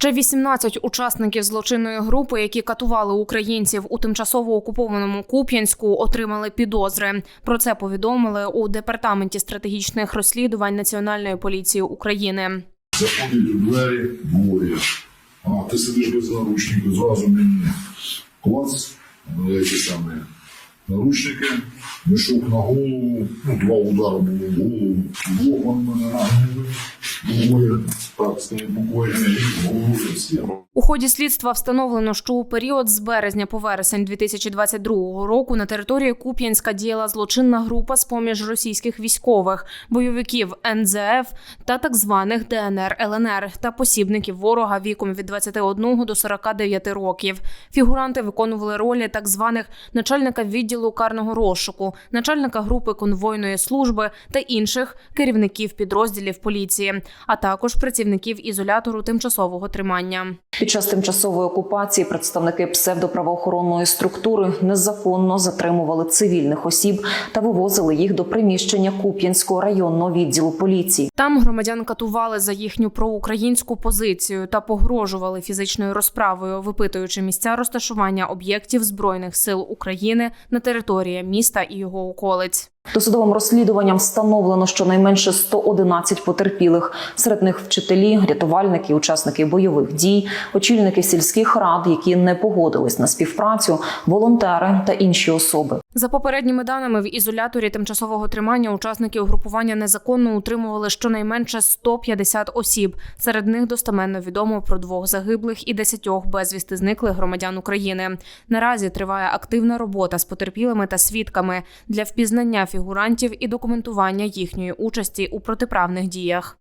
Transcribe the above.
Ще 18 учасників злочинної групи, які катували українців у тимчасово окупованому Куп'янську, отримали підозри. Про це повідомили у департаменті стратегічних розслідувань Національної поліції України. Заходять у двері двоє. А ти сидиш без наручників, зразу мені клац, е, ті самі наручники, мішок на голову, ну, два удари було в голову, вони мене нагнули. У ході слідства встановлено, що у період з березня по вересень 2022 року на території Куп'янська діяла злочинна група з поміж російських військових, бойовиків НЗФ та так званих ДНР ЛНР та посібників ворога віком від 21 до 49 років. Фігуранти виконували ролі так званих начальника відділу карного розшуку, начальника групи конвойної служби та інших керівників підрозділів поліції, а також працівників ізолятору тимчасового тримання. Під час тимчасової окупації представники псевдоправоохоронної структури незаконно затримували цивільних осіб та вивозили їх до приміщення Куп'янського районного відділу поліції. Там громадян катували за їхню проукраїнську позицію та погрожували фізичною розправою, випитуючи місця розташування об'єктів збройних сил України на території міста і його околиць. Досудовим розслідуванням встановлено щонайменше 111 потерпілих. Серед них вчителі, рятувальники, учасники бойових дій, очільники сільських рад, які не погодились на співпрацю, волонтери та інші особи. За попередніми даними, в ізоляторі тимчасового тримання учасники угрупування незаконно утримували щонайменше 150 осіб. Серед них достеменно відомо про двох загиблих і десятьох безвісти зниклих громадян України. Наразі триває активна робота з потерпілими та свідками для впізнання фігурантів і документування їхньої участі у протиправних діях.